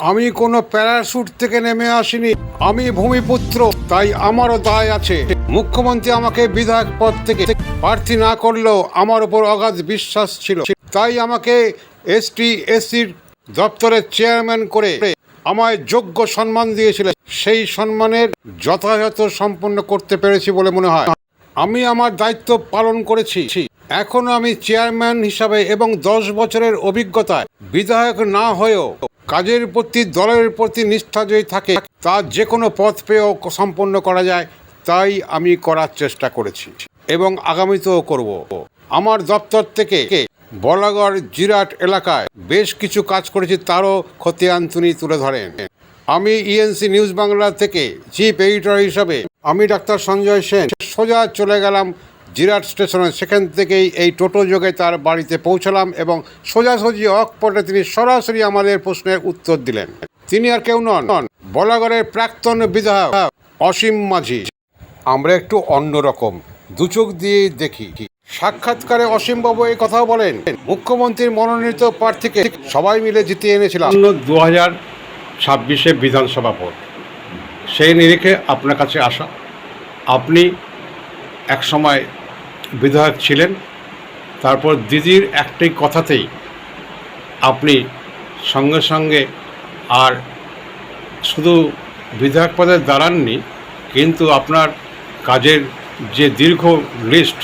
আমি কোনো প্যারাশুট থেকে নেমে আসিনি। আমি ভূমিপুত্র, তাই আমারও দায় আছে। মুখ্যমন্ত্রী আমাকে বিধায়ক পদ থেকে প্রার্থী না করলেও আমার উপর অগাধ বিশ্বাস ছিল। তাই আমাকে এসটি এসসির দপ্তরের চেয়ারম্যান করে আমায় যোগ্য সম্মান দিয়েছিলেন সেই সম্মানের যথাযথ সম্পন্ন করতে পেরেছি বলে মনে হয়। আমি আমার দায়িত্ব পালন করেছি। এখনও আমি চেয়ারম্যান হিসাবে এবং দশ বছরের অভিজ্ঞতায় বিধায়ক না হয়েও কাজের প্রতি, দলের প্রতি নিষ্ঠা যদি থাকে, তা যে কোনো পথ পেয়েও সম্পন্ন করা যায়, তাই আমি করার চেষ্টা করেছি এবং আগামীতেও করব। আমার দপ্তর থেকে বলাগড় জিরাট এলাকায় বেশ কিছু কাজ করেছি, তারও খতিয়ান তিনি তুলে ধরেন। আমি ইএনসি নিউজ বাংলা থেকে চিফ এডিটর হিসাবে আমি ডাক্তার সঞ্জয় সেন, সোজা চলে গেলাম জিরাট স্টেশনে সেখান থেকেই এই টোটো যোগে তার বাড়িতে পৌঁছলাম এবং সোজাসুজি অকপটে তিনি সরাসরি আমাদের প্রশ্নের উত্তর দিলেন। তিনি আর কেউ নন বলাগড়ের প্রাক্তন বিধায়ক অসীম মাঝি। আমরা একটু অন্যরকম দু চোখ দিয়ে দেখি। সাক্ষাৎকারে অসীমবাবু এই কথাও বলেন, মুখ্যমন্ত্রীর মনোনীত প্রার্থীকে সবাই মিলে জিতিয়ে এনেছিলাম। দু হাজার ছাব্বিশে বিধানসভা ভোট। সেই নিরিখে আপনার কাছে আসা। আপনি এক সময় বিধায়ক ছিলেন। তারপর দিদির একটাই কথাতেই আপনি সঙ্গে সঙ্গে আর শুধু বিধায়ক পদে দাঁড়াননি, কিন্তু আপনার কাজের যে দীর্ঘ লিস্ট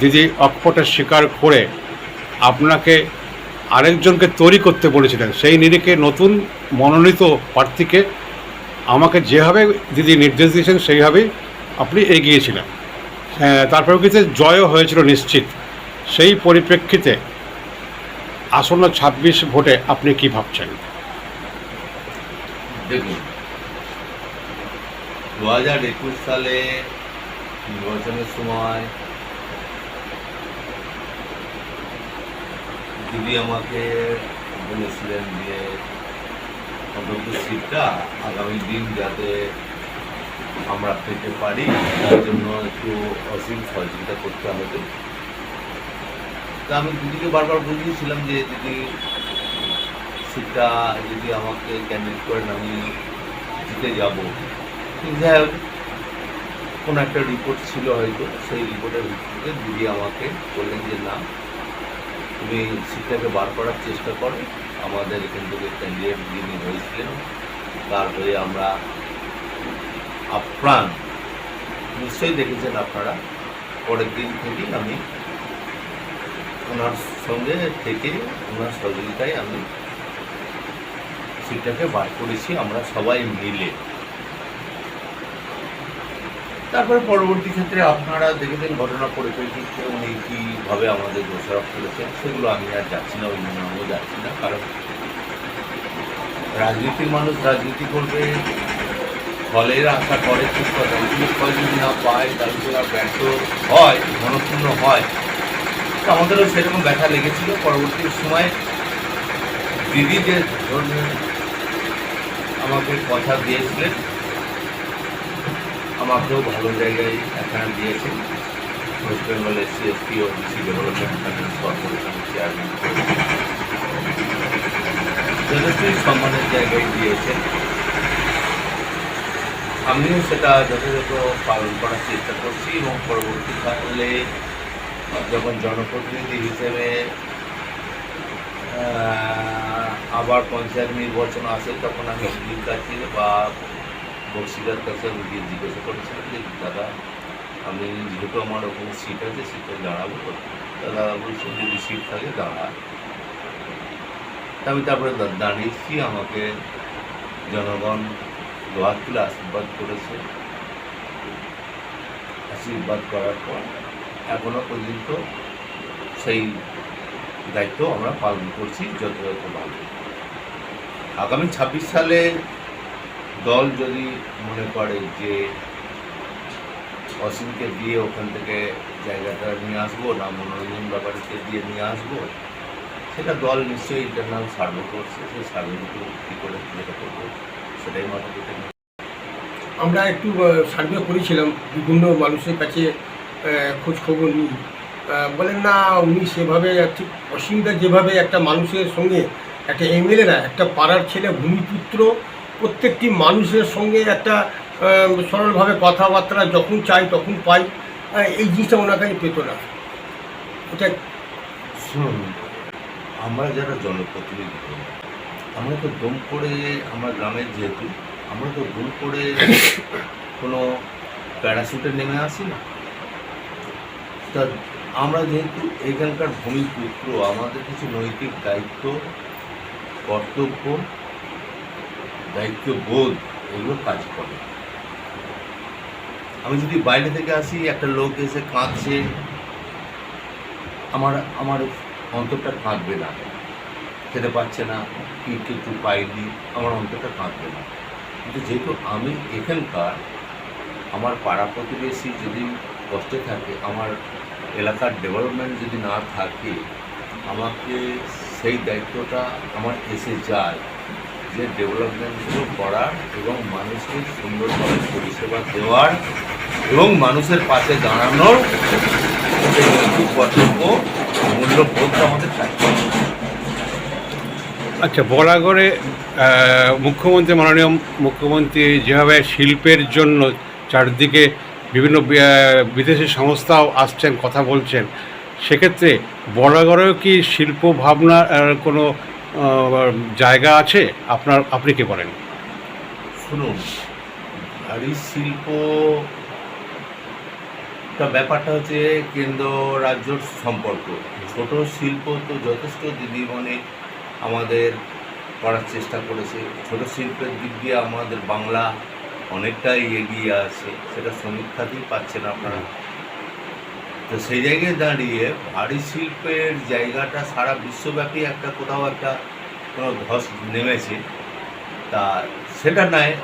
দিদি অকপটে স্বীকার করে আপনাকে আরেকজনকে তৈরি করতে বলেছিলেন, সেই নিরিখে নতুন মনোনীত প্রার্থীকে আমাকে যেভাবে দিদি নির্দেশ দিয়েছেন, সেইভাবেই আপনি এগিয়েছিলেন হ্যাঁ, তারপরেও কিন্তু জয়ও হয়েছিল নিশ্চিত। সেই পরিপ্রেক্ষিতে আসন্ন ছাব্বিশ ভোটে আপনি কি ভাবছেন? দেখুন দু হাজার একুশ সালে নির্বাচনের সময় দিদি আমাকে বলেছিলেন যে অন্তত সিটটা আগামী দিন যাতে আমরা পেতে পারি, তার জন্য একটু অসীম সহযোগিতা করতে হবে। তা আমি দিদিকে বারবার বুঝিয়েছিলাম যে দিদি সিটটা যদি আমাকে ক্যান্ডিডেট করেন আমি জিতে যাব। কিন্তু কোনো একটা রিপোর্ট ছিল হয়তো, সেই রিপোর্টের ভিত্তিতে দিদি আমাকে বললেন যে, না, তুমি সিটটাকে বার করার চেষ্টা করো। আমাদের এখান থেকে ক্যান্ডিডেট যিনি হয়েছিলেন, তার হয়ে আমরা আপ্রাণ। নিশ্চয়ই দেখেছেন আপনারা। পরের দিন থেকেই আমি ওনার সঙ্গে থেকে ওনার সহযোগিতায় আমি সিটটাকে বার করেছি, আমরা সবাই মিলে। তারপরে পরবর্তী ক্ষেত্রে আপনারা দেখেছেন ঘটনা পরিপ্রেক্ষিতে উনি কীভাবে আমাদের দোষারোপ করেছেন, সেগুলো আমি আর যাচ্ছি না ওই জন্য আমিও যাচ্ছি না, কারণ রাজনীতির মানুষ রাজনীতি করবে ফলের আশা করে ঠিক কথা কিন্তু ফল যদি না পায় যদি আর ব্যর্থ হয় মনক্ষুণ্ণ হয়? আমাদেরও সেরকম ব্যথা লেগেছিল। পরবর্তী সময়ে দিদি যে ধরনের আমাকে কথা দিয়েছিলেন, আমাকেও ভালো জায়গায় এখানে দিয়েছেন। ওয়েস্ট বেঙ্গলের CSP O BC development finance corporation chairman যথেষ্টই সম্মানের জায়গায় দিয়েছেন। আমিও সেটা যথাযথ পালন করার চেষ্টা করছি এবং পরবর্তীকালে যখন জনপ্রতিনিধি হিসেবে আবার পঞ্চায়েত নির্বাচন আসে, তখন আমি দিদির কাছে বা বক্সিদার কাছে গিয়ে জিজ্ঞাসা করেছিলাম যে দাদা, আমি যেহেতু আমার ওখানে সিট আছে সিটে দাঁড়াবো। দাদা বলছেন যদি সিট থাকে, দাঁড়া। আমি তারপরে দাঁড়িয়েছি, আমাকে জনগণ তুলে আশীর্বাদ করেছে। আশীর্বাদ করার পর এখনও পর্যন্ত সেই দায়িত্ব আমরা পালন করছি যথাযথভাবে। আগামী ছাব্বিশ সালে দল যদি মনে করে যে অসীমকে দিয়ে ওখান থেকে জায়গাটা নিয়ে আসব না মনোরঞ্জন ব্যাপারীকে দিয়ে নিয়ে আসব, সেটা দল নিশ্চয়ই ইন্টারনাল সার্ভে করছে উপর কী করে যেটা করব। সেটাই। আমরা একটু সার্ভে করেছিলাম বিভিন্ন মানুষের কাছে খোঁজ খবর নিই বলেন না উনি সেভাবে ঠিক অসীমদা যেভাবে একটা মানুষের সঙ্গে একটা এমএলএ না একটা পাড়ার ছেলে ভূমিপুত্র প্রত্যেকটি মানুষের সঙ্গে একটা সরলভাবে কথাবার্তা যখন চাই তখন পাই এই জিনিসটা ওনার কাছে পেত না এটা শুনুন আমরা যারা জনপ্রতিনিধি আমরা তো দম করে আমরা গ্রামের যেহেতু, আমরা তো দম করে কোনো প্যারাশুটে নেমে আসি না। তা আমরা যেহেতু এখানকার ভূমিপুত্র, আমাদের কিছু নৈতিক দায়িত্ব, কর্তব্য, দায়িত্ববোধ, এগুলো কাজ করে। আমি যদি বাইরে থেকে আসি, একটা লোক এসে কাঁদছে, আমার আমার অন্তরটা কাঁদবে না। খেতে পাচ্ছে না কি কিছু পাইনি আমার অন্তরটা কাঁদবে না। কিন্তু যেহেতু আমি এখানকার, আমার পাড়া প্রতিবেশী যদি কষ্টে থাকে, আমার এলাকার ডেভেলপমেন্ট যদি না থাকে, আমাকে সেই দায়িত্বটা আমার এসে যায় যে ডেভেলপমেন্টগুলো করার এবং মানুষকে সুন্দরভাবে পরিষেবা দেওয়ার এবং মানুষের পাশে দাঁড়ানোর কর্তব্য মূল্যবোধটা আমাদের আচ্ছা বলাগড়ে মুখ্যমন্ত্রী, মাননীয় মুখ্যমন্ত্রী যেভাবে শিল্পের জন্য চারদিকে বিভিন্ন বিদেশি সংস্থাও আসছেন, কথা বলছেন, সেক্ষেত্রে বলাগড়েও কি শিল্প ভাবনার কোনো জায়গা আছে? আপনার, আপনি কি বলেন? শুনুন, ভারী শিল্প ব্যাপারটা হচ্ছে কেন্দ্র রাজ্যর সম্পর্ক। ছোট শিল্প তো যথেষ্ট দিদিমণি আমাদের করার চেষ্টা করেছে। ছোট শিল্পের দিক দিয়ে আমাদের বাংলা অনেকটাই এগিয়ে আছে, সেটা সমীক্ষাতেই পাচ্ছেন আপনারা। তো সেই জায়গায় দাঁড়িয়ে ভারী শিল্পের জায়গাটা সারা বিশ্বব্যাপী একটা কোথাও একটা কোনো ধস নেমেছে। তা সেটা নয়,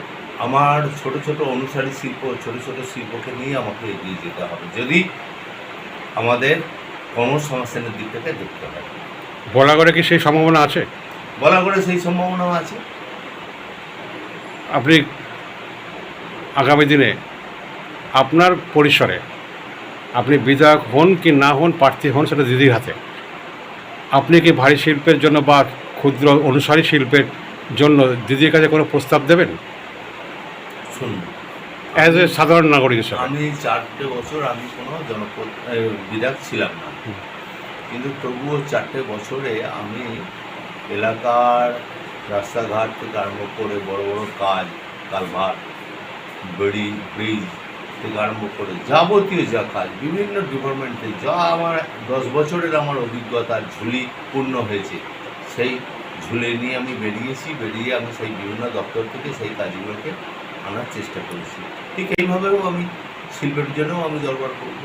আমার ছোট ছোট অনুসারী শিল্প, ছোট ছোট শিল্পকে নিয়ে আমাকে এগিয়ে যেতে হবে। যদি আমাদের কর্মসংস্থানের দিক থেকে দেখতে হয়। বলাগড়ে কি সেই সম্ভাবনা আছে? বলা করে সেই সম্ভাবনাও আছে। আপনি আগামী দিনে আপনার পরিসরে আপনি বিধায়ক হন কি না হন প্রার্থী হন সেটা দিদির হাতে। আপনি কি ভারী শিল্পের জন্য বা ক্ষুদ্র অনুসারী শিল্পের জন্য দিদির কাছে কোনো প্রস্তাব দেবেন? শুনুন অ্যাজ এ সাধারণ নাগরিক হিসাবে। আমি চারটে বছর আমি কোনো জনপদ বিধায়ক ছিলাম না। কিন্তু তবুও চারটে বছরে আমি এলাকার রাস্তাঘাট থেকে আরম্ভ করে বড় বড় কাজ কালভার বেড়ি, ব্রিজ থেকে আরম্ভ করে যাবতীয় যা কাজ, বিভিন্ন ডিপার্টমেন্টে যা আমার দশ বছরের আমার অভিজ্ঞতার ঝুলি পূর্ণ হয়েছে, সেই ঝুলে নিয়ে আমি বেরিয়েছি, বেরিয়ে আমি সেই বিভিন্ন দপ্তর থেকে সেই কাজগুলোকে আনার চেষ্টা করেছি। ঠিক এইভাবেও আমি শিল্পের জন্যও আমি দরবার করব।